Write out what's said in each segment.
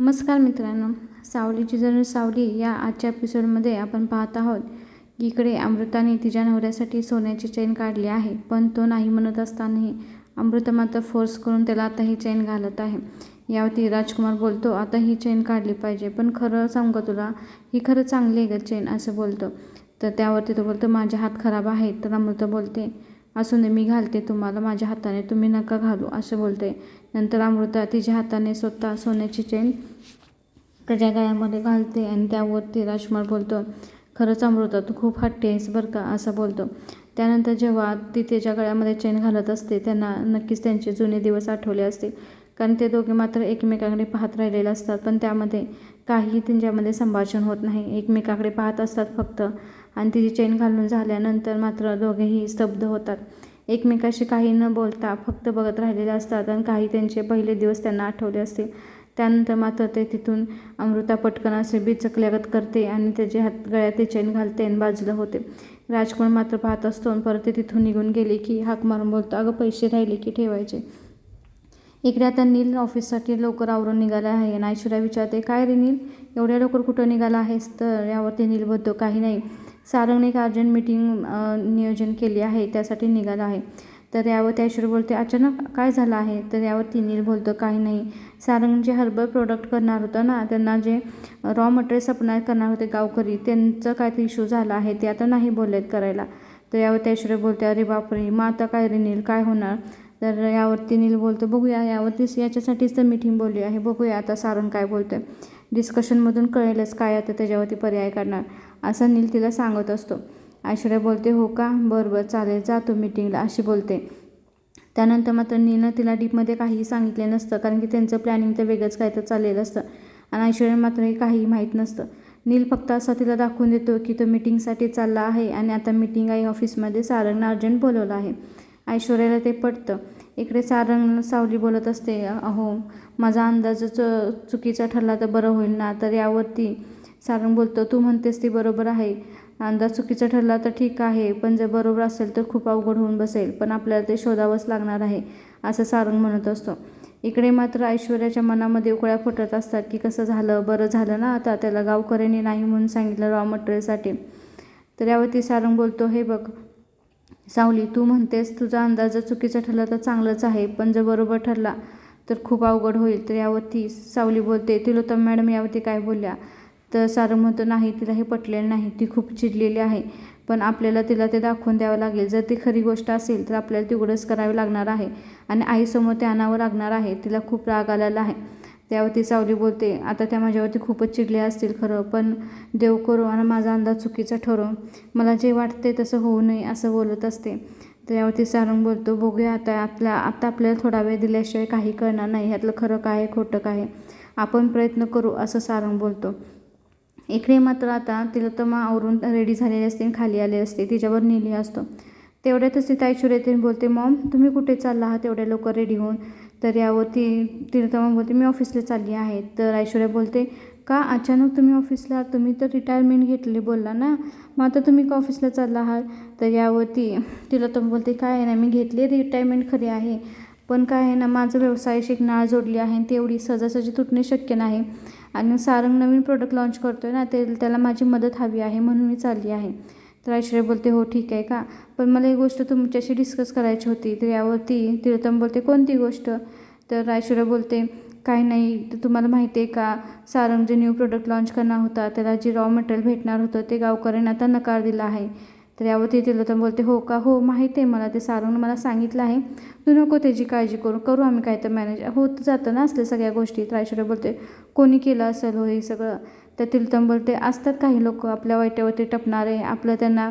नमस्कार मित्रांनो सावलीची जणू सावली या आजच्या एपिसोडमध्ये आपण पाहत आहोत की इकडे अमृताने तिच्या नवऱ्यासाठी सोन्याची चेन काढली आहे पण तो नाही म्हणत असतानाही अमृता मात्र फोर्स करून त्याला आता ही चेन घालत आहे. यावरती राजकुमार बोलतो आता ही चेन काढली पाहिजे पण खरं सांगू का तुला? ही खरं चांगली आहे ग चेन? असं बोलतो. तर त्यावरती तो बोलतो माझे हात खराब आहेत. तर अमृता बोलते असून मी घालते तुम्हाला माझ्या हाताने तुम्ही नका घालू असं बोलते. नंतर अमृता तिच्या हाताने स्वतः सोन्याची चेन त्याच्या गळ्यामध्ये घालते आणि त्यावरती राजकुमार बोलतो खरंच अमृता तू खूप हट्टी आहेस बरं का? असं बोलतो. त्यानंतर जेव्हा ती त्याच्या गळ्यामध्ये चेन घालत असते त्यांना नक्कीच त्यांचे जुने दिवस आठवले असतील कारण ते दोघे मात्र एकमेकांकडे पाहत राहिलेले असतात पण त्यामध्ये काहीही त्यांच्यामध्ये संभाषण होत नाही. एकमेकाकडे पाहत असतात फक्त आणि तिची चेन घालून झाल्यानंतर मात्र दोघेही स्तब्ध होतात. एकमेकाशी काही न बोलता फक्त बघत राहिलेले असतात आणि काही त्यांचे पहिले दिवस त्यांना आठवले असतील. त्यानंतर मात्र ते तिथून अमृता पटकन असे बिचकल्यागत करते आणि त्याचे हात गळ्यात ते घालते आणि बाजूला होते. राजकुमार मात्र पाहत असतो आणि परत ते तिथून निघून गेले की हाक मारून बोलतो अगं पैसे राहिले की ठेवायचे. इकडे आता नील ऑफिससाठी लवकर आवरून निघाला आहे. आणि ऐश्वर्या विचारते काय रे नील? एवढ्या लवकर कुठं निघाला आहेस? तर यावरती नील बोलतो काही नाही. सारंगने एक अर्जंट मीटिंग नियोजन केली आहे. त्यासाठी निघाला आहे. तर यावर त्याश्वर बोलते अचानक काय झालं आहे? तर यावरती नील बोलतो काही नाही. सारंग जे हर्बल प्रोडक्ट करणार होतं ना त्यांना जे रॉ मटेरियल सप्लाय करणार होते गावकरी त्यांचं काय ते इश्यू झाला आहे ते आता नाही बोललेत करायला. तर यावर त्याश्वर बोलते अरे बापरे मग आता काय रे नील काय होणार? तर यावरती नील बोलतो बघूया यावरतीच याच्यासाठीच तर मीटिंग बोलली आहे. बघूया आता सारंग काय बोलतं आहे डिस्कशनमधून कळेलच काय आता त्याच्यावरती पर्याय काढणार. असं नील तिला सांगत असतो. ऐश्वर्या बोलते हो का? बरं बरं चालेल जातो मीटिंगला अशी बोलते. त्यानंतर मात्र नीलनं तिला डीपमध्ये काहीही सांगितले नसतं कारण की त्यांचं प्लॅनिंग तर वेगळंच काय तर चाललेलं असतं. आणि ऐश्वर्या मात्र हे काहीही माहीत नसतं. नील फक्त असं तिला दाखवून देतो की तो मीटिंगसाठी चालला आहे आणि आता मीटिंग आहे ऑफिसमध्ये सारंगनं अर्जंट बोलवलं आहे. ऐश्वर्याला ते पटतं. इकडे सारंग सावली बोलत असते अहो माझा अंदाज च चुकीचा ठरला तर बरं होईल ना तर यावरती सारंग बोलतो तू म्हणतेस ती बरोबर आहे. अंदाज चुकीचा ठरला तर ठीक आहे पण जर बरोबर असेल तर खूप अवघड होऊन बसेल पण आपल्याला ते शोधावंच लागणार आहे असं सारंग म्हणत असतो. इकडे मात्र ऐश्वर्याच्या मनामध्ये उकळ्या फुटत असतात की कसं झालं बरं झालं ना आता त्याला गावकऱ्यांनी नाही म्हणून सांगितलं रॉ मटेरियलसाठी तर यावरती सारंग बोलतो हे बघ सावली तू म्हणतेस तुझा अंदाज जर चुकीचा ठरला तर चांगलंच आहे पण जर बरोबर ठरला तर खूप अवघड होईल. तर यावरती सावली बोलते तिलोत्तम मॅडम यावरती काय बोलल्या? तर सारंग म्हणतो नाही तिला हे पटलेलं नाही ती खूप चिडलेली आहे. पण आपल्याला तिला ते दाखवून द्यावं लागेल. जर ती खरी गोष्ट असेल तर आपल्याला तेवढंच करावी लागणार आहे. आणि आईसमोर ते आणावं लागणार आहे. तिला खूप राग आलेला आहे. त्यावरती सावली बोलते आता त्या माझ्यावरती खूपच चिडल्या असतील खरं पण देव करो आणि माझा अंदाज चुकीचा ठरो. मला जे वाटते तसं होऊ नये असं बोलत असते. त्यावरती सारंग बोलतो बघूया आता आपल्या आता आपल्याला थोडा वेळ दिल्याशिवाय काही कळणार नाही. ह्यातलं खरं काय आहे खोटं काय आपण प्रयत्न करू असं सारंग बोलतो. इकडे मात्र आता तिलोत्तमा आवरून रेडी झालेली असते आणि खाली आले असते तिच्यावर नेली असतो. तेवढ्यातच ती ऐश्वर्या येते बोलते मॉम तुम्ही कुठे चालला आहात? एवढ्या लवकर रेडी होऊन. तर यावरती तिलोत्तमा बोलते मी ऑफिसला चालली आहे. तर ऐश्वर्या बोलते का? अचानक तुम्ही ऑफिसला? तुम्ही तर रिटायरमेंट घेतली बोलला ना? मग आता तुम्ही का ऑफिसला चालला आहात? तर यावरती तिलोत्तमा बोलते काय आहे ना मी घेतली रिटायरमेंट खरी आहे. पण काय आहे ना माझं व्यवसायाशी एक नाळ जोडली आहे आणि तेवढी सहजासहजी तुटणे शक्य नाही. आणि सारंग नवीन प्रोडक्ट लॉन्च करतो आहे ना ते त्याला माझी मदत हवी आहे म्हणून मी चालली आहे. तर ऐश्वर्या बोलते हो ठीक आहे का? पण मला ही गोष्ट तुमच्याशी डिस्कस करायची होती तर यावरती तिलोत्तम बोलते कोणती गोष्ट? तर ऐश्वर्या बोलते काही नाही तर तुम्हाला माहिती आहे का सारंग जे न्यू प्रोडक्ट लॉन्च करणार होता त्याला जे रॉ मटेरियल भेटणार होतं ते गावकऱ्यांना आता नकार दिला आहे. तर यावरती तिलोत्तम बोलते हो का? हो माहिती आहे मला ते सारंगनं मला सांगितलं आहे. तू नको त्याची काळजी करू. करू आम्ही काय तर मॅनेज. होत जातं ना असल्या सगळ्या गोष्टी. तर ऐश्वर्या बोलते कोणी केलं असेल हो हे सगळं? तर तिलोत्तम बोलते असतात काही लोक. आपल्या वाईटावरती टपणारे आपलं त्यांना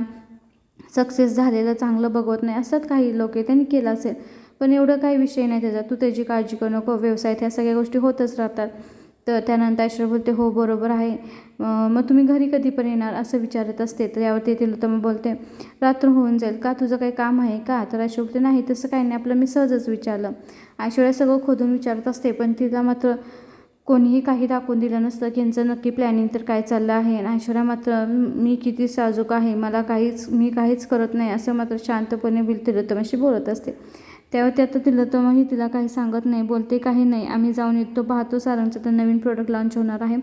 सक्सेस झालेलं चांगलं बघवत नाही. असतात काही लोक. त्यांनी केलं असेल. पण एवढं काही विषय नाही त्याचा. तू त्याची काळजी करू नको. व्यवसायात ह्या सगळ्या गोष्टी होतच राहतात. तर त्यानंतर ऐश्वर्या बोलते हो बरोबर आहे. मग तुम्ही घरी कधीपर्यंत येणार? असं विचारत असते. तर यावरती येतील तर मग बोलते रात्र होऊन जाईल का? तुझं काही काम आहे का? तर ऐश्वर्या बोलते नाही तसं काही नाही. आपलं मी सहजच विचारलं. ऐश्वर्या सगळं खोदून विचारत असते पण तिला मात्र कोणीही काही दाखवून दिलं नसतं की यांचं नक्की प्लॅनिंग तर काय चाललं आहे. आणि ऐश्वर्या मात्र मी किती साजूक आहे. मला काहीच मी काहीच करत नाही. असं मात्र शांतपणे बिल तिलोत्तमाशी बोलत असते. त्यावरती आता तिलोत्तमाही तिला काही सांगत नाही बोलते काही नाही. आम्ही जाऊन येतो पाहतो सारंगचं तर नवीन प्रोडक्ट लॉन्च होणार आहे.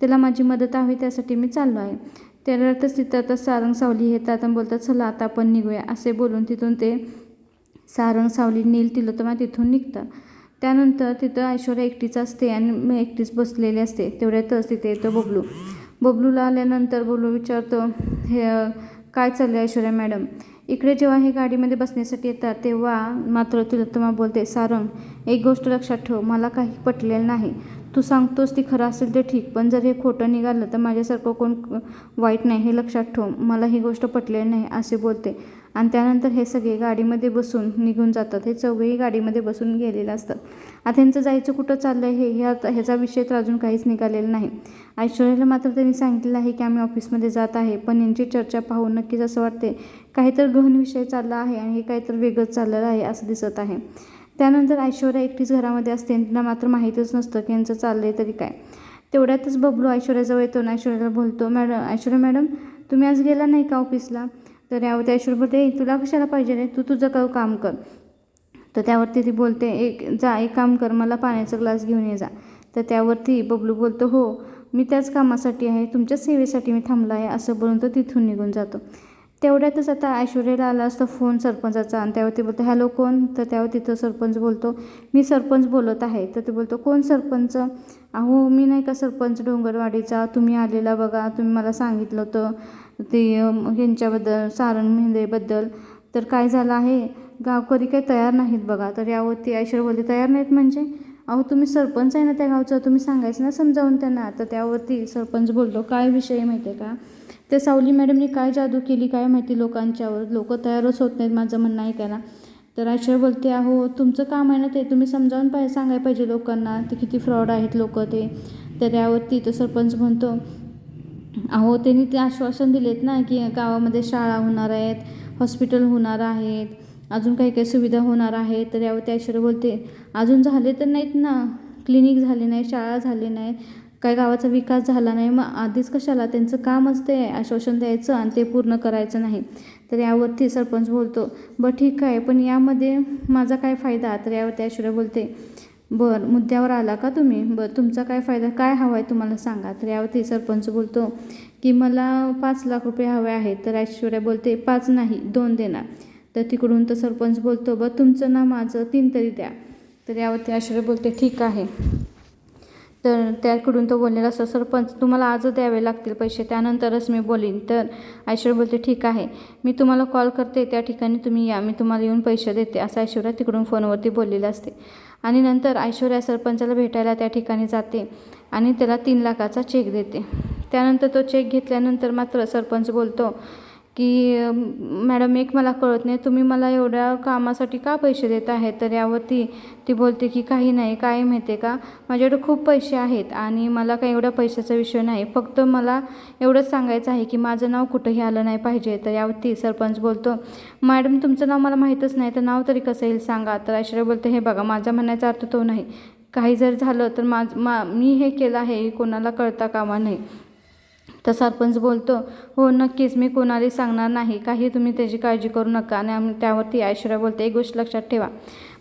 त्याला माझी मदत हवी त्यासाठी मी चाललो आहे. त्यावेळेतच तिथं आता सारंग सावली येतात आणि बोलतात चला आता आपण निघूया. असे बोलून तिथून ते सारंग सावली नील तिलोत्तमा तिथून निघतात. त्यानंतर तिथं ऐश्वर्या एकटीच असते आणि मी एकटीच बसलेली असते. तेवढ्यातच तिथे येतो बबलू. बबलूला आल्यानंतर बबलू विचारतो हे काय चाललं आहे ऐश्वर्या मॅडम? इकडे जेव्हा हे गाडीमध्ये बसण्यासाठी येतात तेव्हा मात्र तिलोत्तमा बोलते सारंग एक गोष्ट लक्षात ठेव मला काही पटलेलं नाही. तू सांगतोस ती खरं असेल ते ठीक पण जर हे खोटं निघालं तर माझ्यासारखं कोण वाईट नाही हे लक्षात ठेव. मला ही गोष्ट पटलेली नाही असे बोलते. आणि त्यानंतर हे सगळे गाडीमध्ये बसून निघून जातात. हे चौघेही गाडीमध्ये बसून गेलेले असतात. आता यांचं जायचं कुठं चाललं आहे हे ह्या ह्याचा विषय तर अजून काहीच निघालेला नाही. ऐश्वर्याला मात्र त्यांनी सांगितलेलं आहे की आम्ही ऑफिसमध्ये जात आहे पण यांची चर्चा पाहून नक्कीच असं वाटते काहीतर गहन विषय चालला आहे आणि हे काहीतर वेगळंच चाललेलं आहे असं दिसत आहे. त्यानंतर ऐश्वर्या एकटीच घरामध्ये असते त्यांना मात्र माहीतच नसतं की यांचं चाललं आहे तरी काय. तेवढ्यातच बबलू ऐश्वर्याजवळ येतो आणि ऐश्वर्याला बोलतो मॅडम ऐश्वर्या मॅडम तुम्ही आज गेला नाही का ऑफिसला? तर यावर ऐश्वर्या बोलते तुला कशाला पाहिजे रे? तू तुझं का काम कर. तर त्यावरती ती बोलते एक जा एक काम कर मला पाण्याचा ग्लास घेऊन ये जा. तर त्यावरती बबलू बोलतो हो मी त्याच कामासाठी आहे तुमच्याच सेवेसाठी मी थांबला आहे असं बोलून तो तिथून निघून जातो. तेवढ्यातच आता ऐश्वर्याला आला असतो फोन सरपंचाचा आणि त्यावरती बोलतो हॅलो कोण? तर त्यावर तिथं सरपंच बोलतो मी सरपंच बोलत आहे. तर ते बोलतो कोण सरपंच? अहो मी नाही का सरपंच डोंगरवाडीचा तुम्ही आलेला बघा तुम्ही मला सांगितलं होतं. ते ह्यांच्याबद्दल सारंग मेहंदेबद्दल. तर काय झालं आहे गावकरी काही तयार नाहीत बघा. तर यावरती ऐश्वर्या बोलते तयार नाहीत म्हणजे? अहो तुम्ही सरपंच आहे ना त्या गावचं तुम्ही सांगायचं ना समजावून त्यांना. तर त्यावरती सरपंच बोलतो काय विषय माहिती आहे का? ते सावली मॅडमनी काय जादू केली काय माहिती लोकांच्यावर? लोक तयारच होत नाहीत माझं म्हणणं ऐकायला. तर ऐश्वर्या बोलते अहो तुमचं काम आहे ना ते तुम्ही समजावून पाहिजे सांगायला पाहिजे लोकांना ते किती फ्रॉड आहेत लोक ते. तर यावरती तो सरपंच म्हणतो अहो त्यांनी ते आश्वासन दिलेत ना की गावामध्ये शाळा होणार आहेत हॉस्पिटल होणार आहेत अजून काही काही सुविधा होणार आहेत. तर यावर त्या ऐश्वर्या बोलते. अजून झाले तर नाहीत ना? क्लिनिक झाले नाही शाळा झाली नाही काय गावाचा विकास झाला नाही? मग आधीच कशाला? त्यांचं कामच ते आहे आश्वासन द्यायचं आणि ते पूर्ण करायचं नाही. तर यावरती सरपंच बोलतो बरं ठीक आहे पण यामध्ये माझा काय फायदा? तर यावरती ऐश्वर्या बोलते बरं मुद्द्यावर आला का तुम्ही? बरं तुमचा काय फायदा? काय हवा आहे तुम्हाला सांगा. तर यावरती सरपंच बोलतो की मला पाच लाख रुपये हवे आहेत. तर ऐश्वर्या बोलते पाच नाही दोन देणार. तर तिकडून तर सरपंच बोलतो बरं तुमचं ना माझं तीन तरी द्या. तर यावरती ऐश्वर्या बोलते ठीक आहे. तर त्याकडून तो बोललेला असतो सरपंच तुम्हाला आजच द्यावे लागतील पैसे त्यानंतरच मी बोलीन. तर ऐश्वर्या बोलते ठीक आहे मी तुम्हाला कॉल करते त्या ठिकाणी तुम्ही या मी तुम्हाला येऊन पैसे देते. असं ऐश्वर्या तिकडून फोनवरती बोललेलं असते. आणि नंतर ऐश्वर्या सरपंचाला भेटायला त्या ठिकाणी जाते आणि त्याला तीन लाखाचा चेक देते. त्यानंतर तो चेक घेतल्यानंतर मात्र सरपंच बोलतो की मॅडम एक मला कळत नाही तुम्ही मला एवढ्या कामासाठी का पैसे देत आहे तर यावरती ती बोलते की काही नाही काय माहिती आहे का? माझ्याकडे खूप पैसे आहेत आणि मला काही एवढ्या पैशाचा विषय नाही. फक्त मला एवढंच सांगायचं आहे की माझं नाव कुठंही आलं नाही पाहिजे. तर यावरती सरपंच बोलतो मॅडम तुमचं नाव मला माहीतच नाही तर नाव तरी कसं येईल सांगा. तर ऐश्वर्या बोलते हे बघा माझा म्हणायचा अर्थ तो नाही. काही जर झालं तर माझ मा मी हे केलं आहे कोणाला कळता कामा नाही तर सरपंच बोलतो. हो नक्कीच. मी कोणालाही सांगणार नाही. काही तुम्ही त्याची काळजी करू नका आणि आम्ही त्यावरती ऐश्वर्या बोलते. एक गोष्ट लक्षात ठेवा.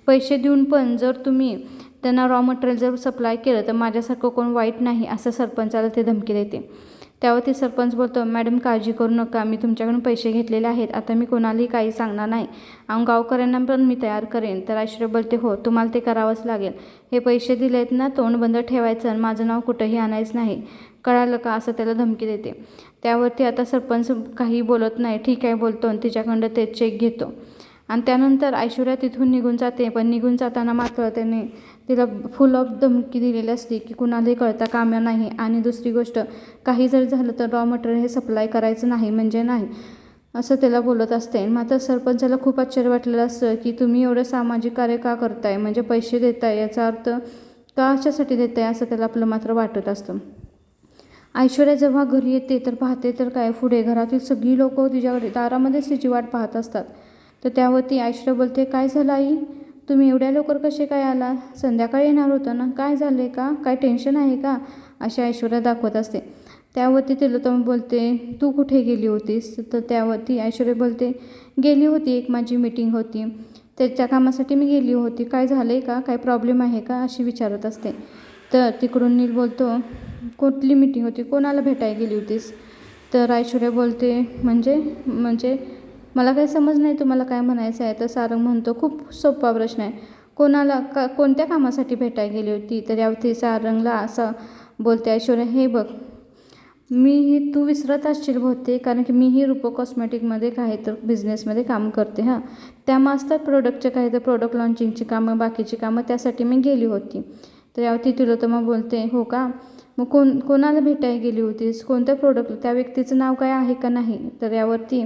पैसे देऊन पण जर तुम्ही त्यांना रॉ मटेरियल जर सप्लाय केलं तर माझ्यासारखं कोण वाईट नाही असं सरपंचाला ते धमकी देते. त्यावरती सरपंच बोलतो मॅडम काळजी करू नका. मी तुमच्याकडून पैसे घेतलेले आहेत. आता मी कोणालाही काही सांगणार नाही. आणि गावकऱ्यांना पण मी तयार करेन. तर ऐश्वर्या बोलते हो तुम्हाला ते करावंच लागेल. हे पैसे दिले आहेत ना तोंड बंद ठेवायचं आणि माझं नाव कुठंही आणायचं नाही. कळालं का असं त्याला धमकी देते. त्यावरती आता सरपंच काही बोलत नाही ठीक आहे बोलतो आणि तिच्याकडं ते चेक घेतो. आणि त्यानंतर ऐश्वर्या तिथून निघून जाते पण निघून जाताना मात्र त्याने तिला फुल ऑफ धमकी दिलेली असते की कुणालाही कळता कामा नाही. आणि दुसरी गोष्ट काही जर झालं तर रॉ मटेरियल हे सप्लाय करायचं नाही म्हणजे नाही असं त्याला बोलत असते. मात्र सरपंचाला खूप आश्चर्य वाटलेलं असतं की तुम्ही एवढं सामाजिक कार्य का करताय? म्हणजे पैसे देताय याचा अर्थ का अशासाठी देताय असं त्याला आपलं मात्र वाटत असतं. ऐश्वर्या जेव्हा घरी येते तर पाहते तर काय पुढे घरातील सगळी लोक तिच्याकडे दारामध्येच तिची वाट पाहत असतात. तर त्यावरती ऐश्वर्या बोलते काय झालं आई? तुम्ही एवढ्या लवकर कसे काय आला? संध्याकाळी येणार होतं ना? काय झालं आहे का? काय टेन्शन आहे का? अशी ऐश्वर्या दाखवत असते. त्यावरती तिलोत्तम बोलते तू कुठे गेली होतीस? तर त्यावरती ऐश्वर्या बोलते गेली होती एक माझी मीटिंग होती. त्याच्या कामासाठी मी गेली होती. काय झालं आहे का? काय प्रॉब्लेम आहे का? अशी विचारत असते. तर तिकडून नील बोलतो कुठली मीटिंग होती? कोणाला भेटायला गेली होतीस? तर ऐश्वर्या बोलते म्हणजे म्हणजे मला काही समज नाही तुम्हाला काय म्हणायचं आहे? तर सारंग म्हणतो खूप सोपा प्रश्न आहे. कोणाला का कोणत्या कामासाठी भेटायला गेली होती? तर यावरती सारंगला असं बोलते ऐश्वर्या हे बघ मी ही तू विसरत असशील बहुते कारण की मीही रुपो कॉस्मेटिकमध्ये काही तर बिझनेसमध्ये काम करते हां. त्यामुळे असतात प्रोडक्टचे काही तर प्रोडक्ट लॉन्चिंगची कामं बाकीची कामं त्यासाठी मी गेली होती. तर यावरती तुला तर मग बोलते हो का? मग कोण कोणाला भेटायला गेली होतीस? कोणत्या प्रोडक्ट त्या व्यक्तीचं नाव काय आहे का नाही? तर यावरती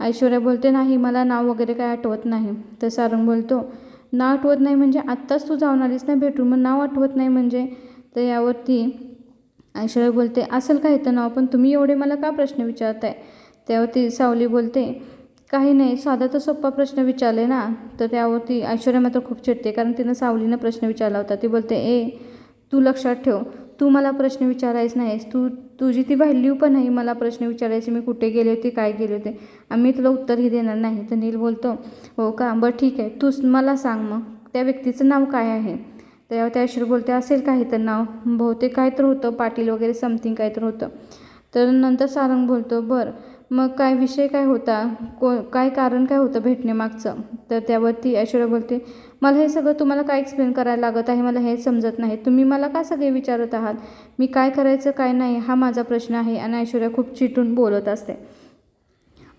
ऐश्वर्या बोलते नाही मला नाव वगैरे काय आठवत नाही. तर सारंग बोलतो नाव आठवत नाही म्हणजे आत्ताच तू जाऊन आलीस ना भेटून? मग नाव आठवत नाही म्हणजे? तर यावरती ऐश्वर्या बोलते असेल काही तर नाव? पण तुम्ही एवढे मला का प्रश्न विचारताय? त्यावरती सावली बोलते काही नाही साधा तर सोपा प्रश्न विचारले ना. तर त्यावरती ऐश्वर्या मात्र खूप चिडते कारण तिनं सावलीनं प्रश्न विचारला होता. ती बोलते ए तू लक्षात ठेव तू मला प्रश्न विचारायच नाहीस. तू तुझी ती व्हॅल्यू पण नाही मला प्रश्न विचारायचे मी कुठे गेले होते काय गेले होते. आम्ही तुला उत्तरही देणार नाही. तर नील बोलतो हो का? बरं ठीक आहे. तूच मला सांग मग त्या व्यक्तीचं नाव काय आहे? त्यावर त्या ऐश्वर्या बोलते असेल काही तर नाव. बहुतेक काय तर होतं पाटील वगैरे समथिंग काय तर होतं. तर नंतर सारंग बोलतो बरं मग काय विषय काय होता? को काय कारण काय होतं भेटण्यामागचं? तर त्यावरती ऐश्वर्या बोलते मला हे सगळं तुम्हाला काय एक्सप्लेन करायला लागत आहे? मला हे समजत नाही. तुम्ही मला का सगळे विचारत आहात? मी काय करायचं काय नाही हा माझा प्रश्न आहे. आणि ऐश्वर्या खूप चिटून बोलत असते.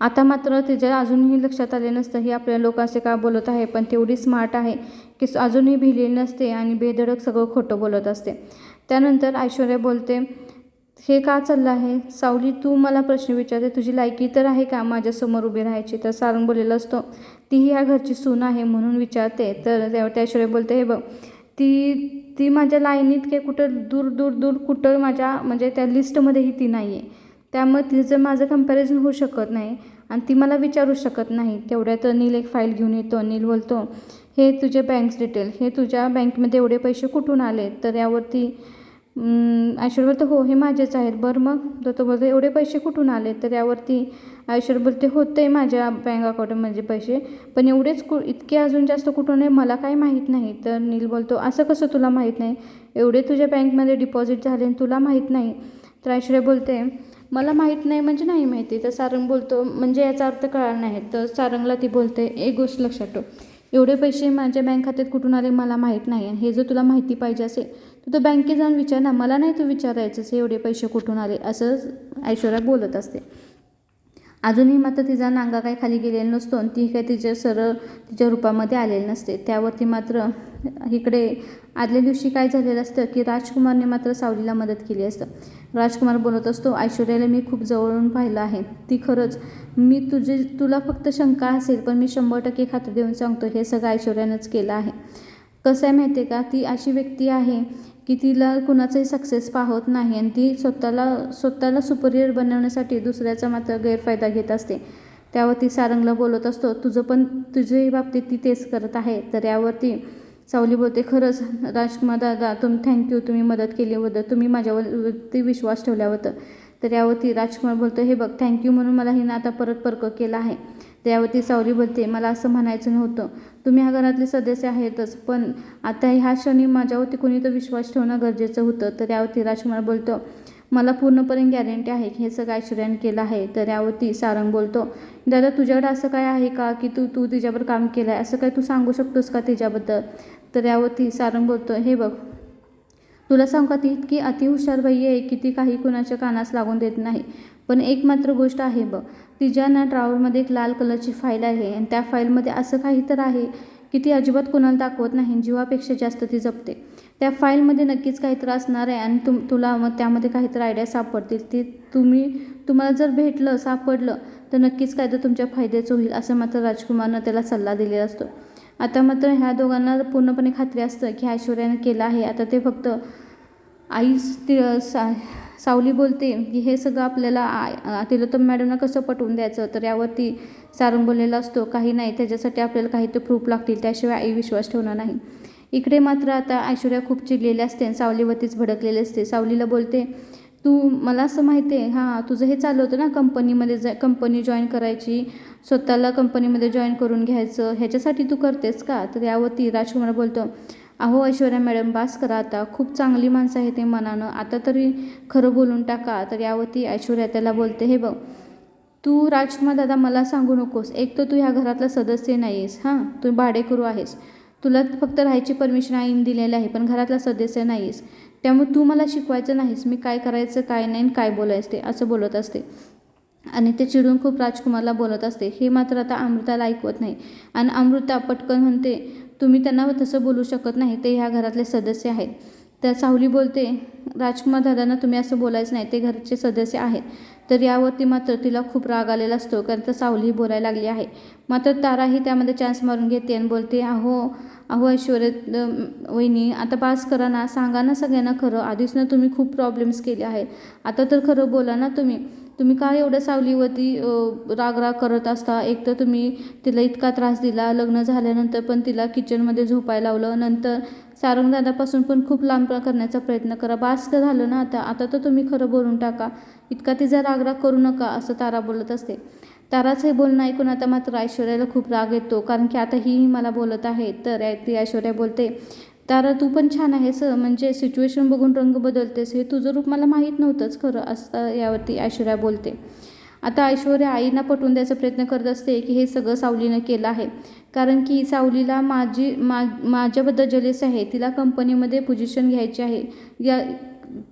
आता मात्र तिच्या अजूनही लक्षात आले नसतं. ही आपल्या लोक असे का बोलत आहे? पण तेवढी स्मार्ट आहे की अजूनही भिलेली नसते आणि बेधडक सगळं खोटं बोलत असते. त्यानंतर ऐश्वर्या बोलते हे का चाललं आहे? सावली तू मला प्रश्न विचारते. तुझी लायकी तर आहे का? माझ्यासमोर उभी राहायची? तर सारंग बोललेला असतो तीही ह्या घरची सून आहे म्हणून विचारते. तर त्याशिवाय बोलते हे बघ ती ती माझ्या लाईनीत काही कुठं दूर दूर दूर कुठं माझ्या म्हणजे त्या लिस्टमध्येही ती नाही आहे त्यामुळे तिचं माझं कंपॅरिझन होऊ शकत नाही आणि ती मला विचारू शकत नाही. तेवढ्यात नील एक फाईल घेऊन येतो. अनिल बोलतो हे तुझे बँक डिटेल हे तुझ्या बँकमध्ये एवढे पैसे कुठून आले? तर यावरती ऐश्वर बोलते हो हे माझेच आहेत. बरं मग? तर तो बोलतो एवढे पैसे कुठून आले? तर यावरती ऐश्वर बोलते होते माझ्या बँक अकाउंटमध्ये पैसे पण एवढेच कु इतके अजून जास्त कुठून आहे मला काही माहीत नाही. तर नील बोलतो असं कसं तुला माहीत नाही? एवढे तुझ्या बँकमध्ये डिपॉझिट झाले आणि तुला माहीत नाही? तर ऐश्वर्या बोलते मला माहीत नाही म्हणजे नाही माहिती. तर सारंग बोलतो म्हणजे याचा अर्थ कळणार नाही. तर सारंगला ती बोलते एक गोष्ट लक्षात ठेव. एवढे पैसे माझ्या बँक खात्यात कुठून आले मला माहीत नाही. आणि हे जर तुला माहिती पाहिजे असेल तर तो बँकेत जाऊन विचार ना मला नाही तू विचारायचंच एवढे पैसे कुठून आले? असं ऐश्वर्या बोलत असते. अजूनही मात्र तिचा नांगा काही खाली गेलेला नसतो आणि ती काही तिच्या सरळ तिच्या रूपामध्ये आलेली नसते. त्यावरती मात्र इकडे आदल्या दिवशी काय झालेलं असतं की राजकुमारने मात्र सावलीला मदत केली असतं. राजकुमार बोलत असतो ऐश्वर्याला मी खूप जवळून पाहिलं आहे. ती खरंच मी तुझे तुला फक्त शंका असेल पण मी शंभर टक्के खात्री देऊन सांगतो हे सगळं ऐश्वर्यानंच केलं आहे. कसं आहे माहिती आहे का? ती अशी व्यक्ती आहे की तिला कुणाचाही सक्सेस पाहत नाही आणि ती स्वतःला स्वतःला सुपरियर बनवण्यासाठी दुसऱ्याचा मात्र गैरफायदा घेत असते. त्यावर ती सारंगला बोलत असतो तुझं पण तुझ्याही बाबतीत ती तेच करत आहे. तर यावरती सावली बोलते खरंच राजकुमार दादा तुम थँक्यू तुम्ही मदत केल्याबद्दल तुम्ही माझ्यावरती विश्वास ठेवल्याबद्दल तर यावरती राजकुमार बोलतो हे बघ थँक्यू म्हणून मला हिनं आता परत परक केला आहे. त्यावरती सावली बोलते मला असं म्हणायचं नव्हतं. तुम्ही ह्या घरातले सदस्य आहेतच पण आता ह्या क्षणी माझ्यावरती कोणी तर विश्वास ठेवणं गरजेचं होतं. तर यावरती राजकुमार बोलतो मला पूर्णपणे गॅरंटी आहे की हे सगळं ऐश्वर्याने केलं आहे. तर यावरती सारंग बोलतो दादा तुझ्याकडे असं काय आहे का की तू तू तिच्यावर काम केलं आहे असं काय तू सांगू शकतोस का तिच्याबद्दल? तर यावरती सारंग बोलतो हे बघ तुला सांगू का ती इतकी अतिहुशार बाई आहे की ती काही कुणाच्या कानास लागून देत नाही. पण एक मात्र गोष्ट आहे बघ तिच्या ना ड्रावरमध्ये एक लाल कलरची फाईल आहे आणि त्या फाईलमध्ये असं काही तर आहे की ती अजिबात कोणाला दाखवत नाही जीवापेक्षा जास्त ती जपते. त्या फाईलमध्ये नक्कीच काहीतरी असणार आहे आणि तुम तुला मग त्यामध्ये काहीतरी आयडिया सापडतील. ते तुम्ही तुम्हाला जर भेटलं सापडलं तर नक्कीच काय तर तुमच्या फायद्याचं होईल असं मात्र राजकुमारनं त्याला सल्ला दिलेला असतो. आता मात्र ह्या दोघांना पूर्णपणे खात्री असतं की ऐश्वर्यानं केलं आहे. आता ते फक्त आईच ती सा सावली बोलते की हे सगळं आपल्याला तिलोत्तम मॅडमना कसं पटवून द्यायचं? तर यावरती सारंग बोललेला असतो काही नाही त्याच्यासाठी आपल्याला काही तर प्रूफ लागतील त्याशिवाय आई विश्वास ठेवणार नाही. इकडे मात्र आता ऐश्वर्या खूप चिडलेली असते आणि सावलीवरतीच भडकलेली असते. सावलीला बोलते तू मला असं माहिती आहे हां तुझं हे चालू होतं ना कंपनीमध्ये जा कंपनी जॉईन करायची स्वतःला कंपनीमध्ये जॉईन करून घ्यायचं ह्याच्यासाठी तू करतेस का? तर यावरती राजकुमार बोलतो अहो ऐश्वर्या मॅडम बास करा आता. खूप चांगली माणसं आहे ते मनानं. आता तरी खरं बोलून टाका. तर यावरती ऐश्वर्या त्याला बोलते हे बघ तू राजकुमार दादा मला सांगू नकोस. एक तर तू ह्या घरातला सदस्य नाही आहेस हां तू भाडेकरू आहेस. तुला फक्त राहायची परमिशन आईन दिलेली आहे पण घरातला सदस्य नाही आहेस त्यामुळे तू मला शिकवायचं नाहीस. मी काय करायचं काय नाही आणि काय बोलायचं ते असं बोलत असते. आणि ते चिडून खूप राजकुमारला बोलत असते. हे मात्र आता अमृताला ऐकवत नाही. आणि अमृता पटकन म्हणते तुम्ही त्यांना तसं बोलू शकत नाही ते ह्या घरातले सदस्य आहेत. तर सावली बोलते राजकुमार दादांना तुम्ही असं बोलायचं नाही ते घरचे सदस्य आहेत. तर यावरती मात्र तिला खूप राग आलेला असतो कारण तर सावली बोलायला लागली आहे. मात्र ताराही त्यामध्ये चान्स मारून घेते आणि बोलते अहो अहो ऐश्वर्य वहिनी आता पास करा ना सांगा ना सगळ्यांना खरं. आधीच ना तुम्ही खूप प्रॉब्लेम्स केले आहेत. आता तर खरं बोला ना तुम्ही. तुम्ही का एवढं सावलीवरती राग राग करत असता? एक तर तुम्ही तिला इतका त्रास दिला लग्न झाल्यानंतर पण तिला किचनमध्ये झोपायला लावलं. नंतर सारंगदादापासून पण खूप लांब करण्याचा प्रयत्न करा. बास का झालं ना आता? आता तर तुम्ही खरं बोलून टाका. इतका तिचा रागराग करू नका असं तारा बोलत असते. ताराचं हे बोलणं ऐकून आता मात्र ऐश्वर्याला खूप राग येतो कारण की आता ही मला बोलत आहे. तर ऐ- ती ऐश्वर्या बोलते तर तू पण छान आहेस म्हणजे सिच्युएशन बघून रंग बदलतेस हे तुझं रूप मला माहीत नव्हतंच खरं असं यावरती ऐश्वर्या बोलते. आता ऐश्वर्या आईना पटवून द्यायचा प्रयत्न करत असते की हे सगळं सावलीनं केलं आहे. कारण की सावलीला माझी मा माझ्याबद्दल जलेस आहे तिला कंपनीमध्ये पोझिशन घ्यायची आहे. या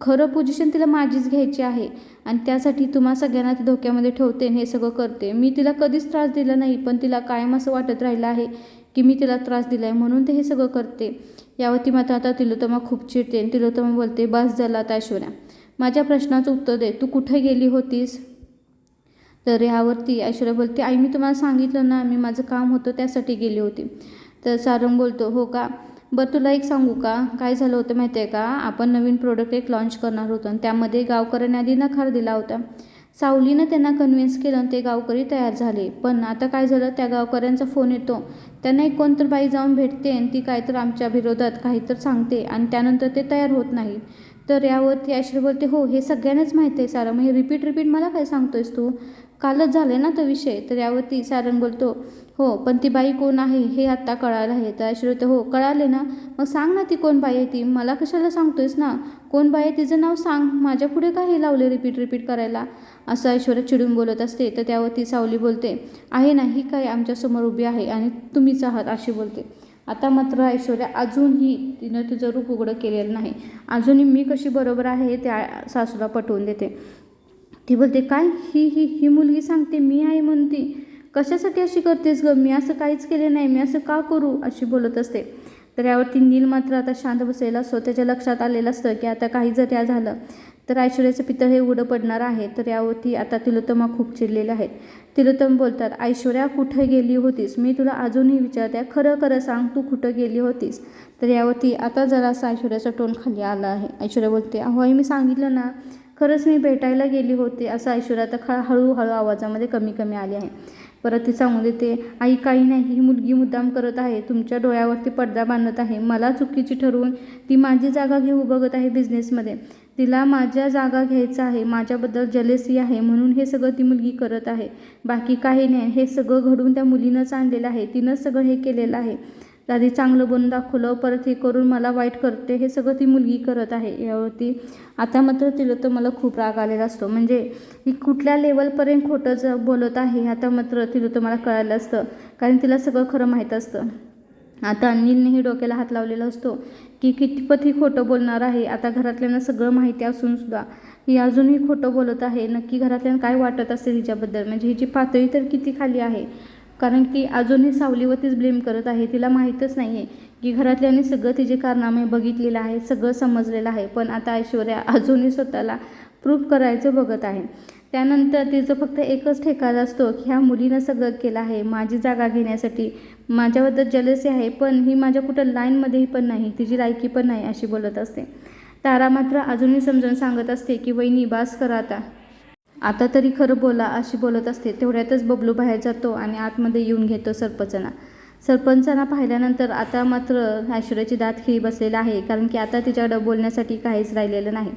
खरं पोझिशन तिला माझीच घ्यायची आहे. आणि त्यासाठी तुम्हा सगळ्यांना ती धोक्यामध्ये ठेवते हे सगळं करते. मी तिला कधीच त्रास दिला नाही पण तिला कायम असं वाटत राहिलं आहे की मी तिला त्रास दिला आहे म्हणून ते हे सगळं करते. यावरती मात्र आता तिलोत्तमा खूप चिडते आणि तिलोत्तमा बोलते बस झाला आता ऐश्वर्या. माझ्या प्रश्नाचं उत्तर दे. तू कुठे गेली होतीस? तर ह्यावरती ऐश्वर्या बोलते आई मी तुम्हाला सांगितलं ना मी माझं काम होतं त्यासाठी गेली होती. तर सारंग बोलतो हो का? बरं तुला एक सांगू का? काय झालं होतं माहिती आहे का? आपण नवीन प्रोडक्ट एक लॉन्च करणार होतो आणि त्यामध्ये गावकऱ्यांनी आधी नकार दिला होता. सावलीनं त्यांना कन्व्हिन्स केलं आणि ते गावकरी तयार झाले. पण आता काय झालं? त्या गावकऱ्यांचा फोन येतो. त्यांना एक कोणतर बाई जाऊन भेटते आणि ती काय तर आमच्या विरोधात काहीतर सांगते आणि त्यानंतर ते तयार होत नाही. तर यावरती ऐश्वर्या बोलते हो हे सगळ्यांनाच माहिती आहे सारं. म्हणजे रिपीट रिपीट मला काय सांगतोयस तू? कालच झालं ना तो विषय. तर यावरती सारंग बोलतो हो पण ती बाई कोण आहे? हे आत्ता कळालं आहे. तर ऐश्वर्या होते हो कळाले ना. मग सांग ना ती कोण बाई आहे ती? मला कशाला सांगतोयस ना? कोण बाई आहे? तिचं नाव सांग. माझ्या पुढे काय हे लावले रिपीट रिपीट करायला? असं ऐश्वर्या चिडून बोलत असते तर त्यावर ती सावली बोलते आहे ना ही काय आमच्यासमोर उभी आहे आणि तुम्हीच आहात अशी बोलते. आता मात्र ऐश्वर्या अजूनही तिनं तिचं रूप उघडं केलेलं नाही. अजूनही मी कशी बरोबर आहे हे त्या सासूला पटवून देते. ती बोलते काय? ही ही ही मुलगी सांगते मी आहे म्हणते. कशासाठी अशी करतेस ग? मी असं काहीच केले नाही मी असं का करू? अशी बोलत असते. तर यावरती नील मात्र आता शांत बसलेला असतो. त्याच्या लक्षात आलेलं असतं की आता काही जर या झालं तर ऐश्वर्याचं पितळ हे उघडं पडणार आहे. तर यावरती आता तिलोत्तमा खूप चिडलेल्या आहेत. तिलोत्तम बोलतात ऐश्वर्या कुठे गेली होतीस? मी तुला अजूनही विचारते. खरं खरं सांग तू कुठं गेली होतीस? तर यावरती आता जरासा ऐश्वर्याचा टोन खाली आला आहे. ऐश्वर्या बोलते अहो आई मी सांगितलं ना खरंच मी भेटायला गेली होते. असं ऐश्वर्या आता ख हळूहळू आवाजामध्ये कमी कमी आली आहे. परत ती सांगू देते आई काही नाही. ही मुलगी मुद्दाम करत आहे. तुमच्या डोळ्यावरती पडदा बांधत आहे. मला चुकीची ठरवून ती माझी जागा घेऊ बघत आहे बिझनेसमध्ये तिला माझ्या जागा घ्यायचा आहे माझ्याबद्दल जलेसी आहे म्हणून हे सगळं ती मुलगी करत आहे. बाकी काही नाही हे सगळं घडून त्या मुलीनंच आणलेलं आहे तिनंच सगळं हे केलेलं आहे. आधी चांगलं बनून दाखवलं परत हे करून मला वाईट करते हे सगळं ती मुलगी करत आहे. यावरती आता मात्र तिला तर मला खूप राग आलेला असतो. म्हणजे ही कुठल्या लेवलपर्यंत खोटंच बोलत आहे आता मात्र तिला तर मला कळालं असतं. कारण तिला सगळं खरं माहीत असतं. आता अनिलनेही डोक्याला हात लावलेला असतो की कितपत ही खोटं बोलणार आहे? आता घरातल्यांना सगळं माहिती असून सुद्धा ही अजूनही खोटं बोलत आहे. नक्की घरातल्यांना काय वाटत असेल हिच्याबद्दल? म्हणजे हिची पातळी तर किती खाली आहे? कारण की अजूनही सावलीवरतीच ब्लेम करत आहे. तिला माहीतच नाही आहे की घरातल्यांनी सगळं तिचे कारनामे बघितलेलं आहे सगळं समजलेलं आहे. पण आता ऐश्वर्या अजूनही स्वतःला प्रूफ करायचं बघत आहे. त्यानंतर तिचं फक्त एकच ठेकाला असतो की ह्या मुलीनं सगळं केलं आहे माझी जागा घेण्यासाठी. माझ्याबद्दल जलसी आहे पण ही माझ्या कुठं लाईनमध्येही पण नाही तिची लायकी पण नाही अशी बोलत असते. तारा मात्र अजूनही समजावून सांगत असते की वहिनी बास करा आता. आता तरी खरं बोला अशी बोलत असते. तेवढ्यातच बबलू बाहेर जातो आणि आतमध्ये येऊन घेतो सरपंचांना. सरपंचांना पाहिल्यानंतर आता मात्र ऐश्वर्याची दात खिळी बसलेला आहे कारण की आता तिच्याकडं बोलण्यासाठी काहीच राहिलेलं नाही.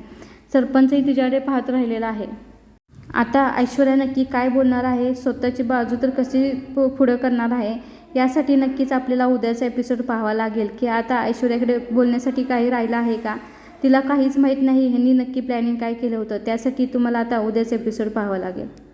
सरपंचही तिच्याकडे पाहत राहिलेला आहे. आता ऐश्वर्या नक्की काय बोलणार आहे? स्वतःची बाजू तर कशी पु पुढं करणार आहे? यासाठी नक्कीच आपल्याला उद्याचा एपिसोड पाहावा लागेल. की आता ऐश्वर्याकडे बोलण्यासाठी काही राहिलं आहे का? तिला काहीच माहीत नाही. ह्यांनी नक्की प्लॅनिंग काय केलं होतं? त्यासाठी तुम्हाला आता उद्याचा एपिसोड पाहावा लागेल.